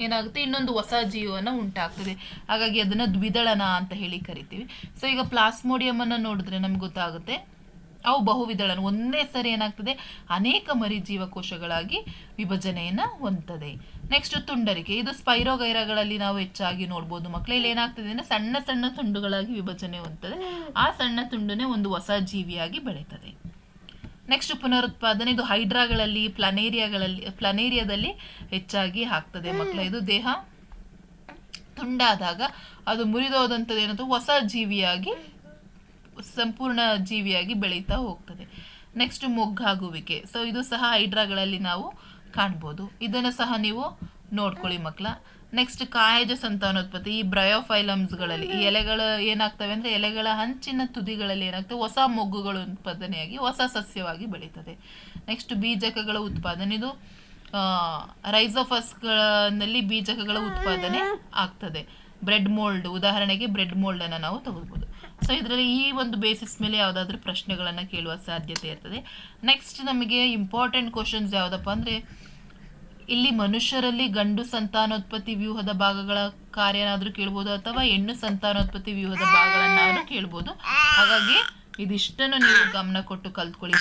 ಏನಾಗುತ್ತೆ? ಇನ್ನೊಂದು ಹೊಸ ಜೀವನ ಉಂಟಾಗ್ತದೆ. ಹಾಗಾಗಿ ಅದನ್ನ ದ್ವಿದಳನ ಅಂತ ಹೇಳಿ ಕರಿತೀವಿ. ಸೊ ಈಗ ಪ್ಲಾಸ್ಮೋಡಿಯಂ ಅನ್ನ ನೋಡಿದ್ರೆ ನಮ್ಗೆ ಗೊತ್ತಾಗುತ್ತೆ. ಅವು ಬಹುವಿದಳನ ಒಂದೇ ಸರಿ ಏನಾಗ್ತದೆ? ಅನೇಕ ಮರಿ ಜೀವಕೋಶಗಳಾಗಿ ವಿಭಜನೆಯನ್ನು ಹೊಂದ್ತದೆ. ನೆಕ್ಸ್ಟ್ ತುಂಡರಿಕೆ. ಇದು ಸ್ಪೈರೋಗೈರಗಳಲ್ಲಿ ನಾವು ಹೆಚ್ಚಾಗಿ ನೋಡ್ಬೋದು ಮಕ್ಕಳು ಇಲ್ಲಿ ಏನಾಗ್ತದೆ ಅಂದರೆ ಸಣ್ಣ ಸಣ್ಣ ತುಂಡುಗಳಾಗಿ ವಿಭಜನೆ ಹೊಂದ್ತದೆ. ಆ ಸಣ್ಣ ತುಂಡುನೇ ಒಂದು ಹೊಸ ಜೀವಿಯಾಗಿ ಬೆಳೀತದೆ. ನೆಕ್ಸ್ಟ್ ಪುನರುತ್ಪಾದನೆ. ಇದು ಹೈಡ್ರಾಗಳಲ್ಲಿ, ಪ್ಲನೇರಿಯಾಗಳಲ್ಲಿ, ಪ್ಲನೇರಿಯಾದಲ್ಲಿ ಹೆಚ್ಚಾಗಿ ಆಗ್ತದೆ ಮಕ್ಕಳ ಇದು ದೇಹ ತುಂಡಾದಾಗ ಅದು ಮುರಿದೋದಂಥದ್ದು ಏನಂತ? ಹೊಸ ಜೀವಿಯಾಗಿ ಸಂಪೂರ್ಣ ಜೀವಿಯಾಗಿ ಬೆಳೀತಾ ಹೋಗ್ತದೆ. ನೆಕ್ಸ್ಟ್ ಮೊಗ್ಗಾಗುವಿಕೆ. ಸೊ ಇದು ಸಹ ಹೈಡ್ರಾಗಳಲ್ಲಿ ನಾವು ಕಾಣ್ಬೋದು. ಇದನ್ನು ಸಹ ನೀವು ನೋಡ್ಕೊಳ್ಳಿ ಮಕ್ಕಳ. ನೆಕ್ಸ್ಟ್ ಕಾಯಜ ಸಂತಾನೋತ್ಪತ್ತಿ. ಈ ಬ್ರಯೋಫೈಲಮ್ಸ್ಗಳಲ್ಲಿ ಈ ಎಲೆಗಳು ಏನಾಗ್ತವೆ ಅಂದರೆ ಎಲೆಗಳ ಹಂಚಿನ ತುದಿಗಳಲ್ಲಿ ಏನಾಗ್ತವೆ? ಹೊಸ ಮೊಗ್ಗುಗಳು ಉತ್ಪಾದನೆಯಾಗಿ, ಹೊಸ ಸಸ್ಯವಾಗಿ ಬೆಳೀತದೆ. ನೆಕ್ಸ್ಟ್ ಬೀಜಕಗಳ ಉತ್ಪಾದನೆ. ಇದು ರೈಸೋಫಸ್ಗಳಲ್ಲಿ ಬೀಜಕಗಳ ಉತ್ಪಾದನೆ ಆಗ್ತದೆ. ಬ್ರೆಡ್ ಮೋಲ್ಡ್ ಉದಾಹರಣೆಗೆ ಬ್ರೆಡ್ ಮೋಲ್ಡನ್ನು ನಾವು ತಗೋಬಹುದು ಸೊ ಇದರಲ್ಲಿ ಈ ಒಂದು ಬೇಸಿಸ್ ಮೇಲೆ ಯಾವುದಾದ್ರೂ ಪ್ರಶ್ನೆಗಳನ್ನು ಕೇಳುವ ಸಾಧ್ಯತೆ ಇರ್ತದೆ. ನೆಕ್ಸ್ಟ್ ನಮಗೆ ಇಂಪಾರ್ಟೆಂಟ್ ಕ್ವಶನ್ಸ್ ಯಾವುದಪ್ಪ ಅಂದ್ರೆ, ಇಲ್ಲಿ ಮನುಷ್ಯರಲ್ಲಿ ಗಂಡು ಸಂತಾನೋತ್ಪತ್ತಿ ವ್ಯೂಹದ ಭಾಗಗಳ ಕಾರ್ಯನಾದರೂ ಕೇಳ್ಬೋದು ಅಥವಾ ಹೆಣ್ಣು ಸಂತಾನೋತ್ಪತ್ತಿ ವ್ಯೂಹದ ಭಾಗಗಳನ್ನಾದರೂ ಕೇಳ್ಬೋದು. ಹಾಗಾಗಿ ಇದಿಷ್ಟನ್ನು ನೀವು ಗಮನ ಕೊಟ್ಟು ಕಲ್ತ್ಕೊಳ್ಳಿ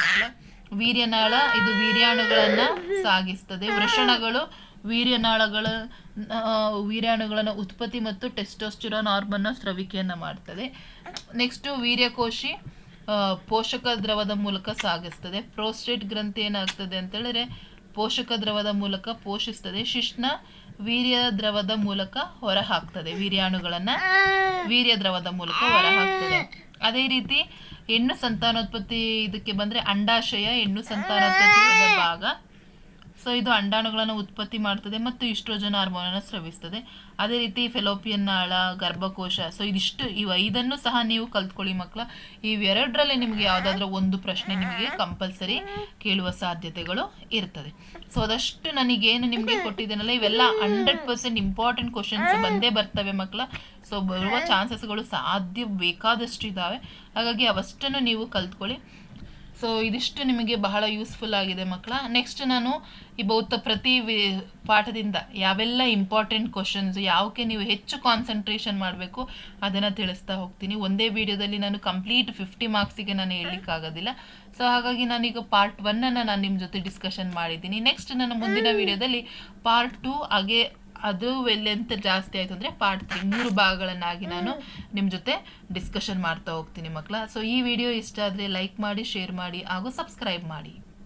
ವೀರ್ಯನಾಳ ಇದು ವೀರ್ಯಾಣುಗಳನ್ನ ಸಾಗಿಸ್ತದೆ. ವೃಷಣಗಳು ವೀರ್ಯನಾಳಗಳ ವೀರ್ಯಾಣುಗಳನ್ನು ಉತ್ಪತ್ತಿ ಮತ್ತು ಟೆಸ್ಟೋಸ್ಟಿರೋನ್ ಹಾರ್ಮೋನ್ನ ಸ್ರವಿಕೆಯನ್ನು ಮಾಡ್ತದೆ. ನೆಕ್ಸ್ಟು ವೀರ್ಯಕೋಶಿ ಪೋಷಕ ದ್ರವದ ಮೂಲಕ ಸಾಗಿಸ್ತದೆ. ಪ್ರೋಸ್ಟೇಟ್ ಗ್ರಂಥಿ ಏನಾಗ್ತದೆ ಅಂತೇಳಿದ್ರೆ, ಪೋಷಕ ದ್ರವದ ಮೂಲಕ ಪೋಷಿಸ್ತದೆ. ಶಿಶ್ನ ವೀರ್ಯ ದ್ರವದ ಮೂಲಕ ಹೊರ ಹಾಕ್ತದೆ ವೀರ್ಯಾಣುಗಳನ್ನ. ವೀರ್ಯ ದ್ರವದ ಮೂಲಕ ಹೊರ ಹಾಕ್ತದೆ ಅದೇ ರೀತಿ ಹೆಣ್ಣು ಸಂತಾನೋತ್ಪತ್ತಿ ಇದಕ್ಕೆ ಬಂದ್ರೆ ಅಂಡಾಶಯ, ಹೆಣ್ಣು ಸಂತಾನೋತ್ಪತ್ತಿ ಭಾಗ. ಸೊ ಇದು ಅಂಡಾಣುಗಳನ್ನು ಉತ್ಪತ್ತಿ ಮಾಡ್ತದೆ ಮತ್ತು ಇಸ್ಟ್ರೋಜನ್ ಹಾರ್ಮೋನನ್ನು ಸ್ರವಿಸ್ತದೆ. ಅದೇ ರೀತಿ ಫೆಲೋಪಿಯನ್ ನಾಳ ಗರ್ಭಕೋಶ, ಸೊ ಇದಿಷ್ಟು ಇವು ಐದನ್ನು ಸಹ ನೀವು ಕಲ್ತ್ಕೊಳ್ಳಿ ಮಕ್ಕಳ. ಇವೆರಡರಲ್ಲಿ ನಿಮಗೆ ಯಾವುದಾದ್ರೂ ಒಂದು ಪ್ರಶ್ನೆ ನಿಮಗೆ ಕಂಪಲ್ಸರಿ ಕೇಳುವ ಸಾಧ್ಯತೆಗಳು ಇರ್ತದೆ. ಸೊ ಅದಷ್ಟು ನನಗೇನು ನಿಮಗೆ ಕೊಟ್ಟಿದ್ದೇನಲ್ಲ, ಇವೆಲ್ಲ ಹಂಡ್ರೆಡ್ ಪರ್ಸೆಂಟ್ ಇಂಪಾರ್ಟೆಂಟ್ ಕ್ವಶನ್ಸ್ ಬಂದೇ ಬರ್ತವೆ ಮಕ್ಕಳ. ಸೊ ಬರುವ ಚಾನ್ಸಸ್ಗಳು ಸಾಧ್ಯ ಬೇಕಾದಷ್ಟು ಇದ್ದಾವೆ ಹಾಗಾಗಿ ಅವಷ್ಟನ್ನು ನೀವು ಕಲ್ತ್ಕೊಳ್ಳಿ. ಸೊ ಇದಿಷ್ಟು ನಿಮಗೆ ಬಹಳ ಯೂಸ್ಫುಲ್ ಆಗಿದೆ ಮಕ್ಕಳ. ನೆಕ್ಸ್ಟ್ ನಾನು ಈ ಭೌತ ಪ್ರತಿ ವಿ- ಪಾಠದಿಂದ ಯಾವೆಲ್ಲ ಇಂಪಾರ್ಟೆಂಟ್ ಕ್ವಶನ್ಸ್ ಯಾವಕ್ಕೆ ನೀವು ಹೆಚ್ಚು ಕಾನ್ಸಂಟ್ರೇಷನ್ ಮಾಡಬೇಕು ಅದನ್ನು ತಿಳಿಸ್ತಾ ಹೋಗ್ತೀನಿ. ಒಂದೇ ವಿಡಿಯೋದಲ್ಲಿ ನಾನು ಕಂಪ್ಲೀಟ್ ಫಿಫ್ಟಿ ಮಾರ್ಕ್ಸಿಗೆ ನಾನು ಹೇಳಲಿಕ್ಕಾಗೋದಿಲ್ಲ. ಸೊ ಹಾಗಾಗಿ ನಾನೀಗ ಪಾರ್ಟ್ ಒನ್ನನ್ನು ನಾನು ನಿಮ್ಮ ಜೊತೆ ಡಿಸ್ಕಷನ್ ಮಾಡಿದ್ದೀನಿ. ನೆಕ್ಸ್ಟ್ ನನ್ನ ಮುಂದಿನ ವಿಡಿಯೋದಲ್ಲಿ ಪಾರ್ಟ್ ಟು ಹಾಗೆ ಅದು ಲೆಂತ್ ಜಾಸ್ತಿ ಆಯಿತು ಅಂದರೆ ಪಾರ್ಟ್ ತ್ರೀ ಮೂರು ಭಾಗಗಳನ್ನಾಗಿ ನಾನು ನಿಮ್ಮ ಜೊತೆ ಡಿಸ್ಕಷನ್ ಮಾಡ್ತಾ ಹೋಗ್ತೀನಿ ಮಕ್ಕಳ ಸೊ ಈ ವಿಡಿಯೋ ಇಷ್ಟ ಆದರೆ ಲೈಕ್ ಮಾಡಿ ಶೇರ್ ಮಾಡಿ ಹಾಗೂ ಸಬ್ಸ್ಕ್ರೈಬ್ ಮಾಡಿ.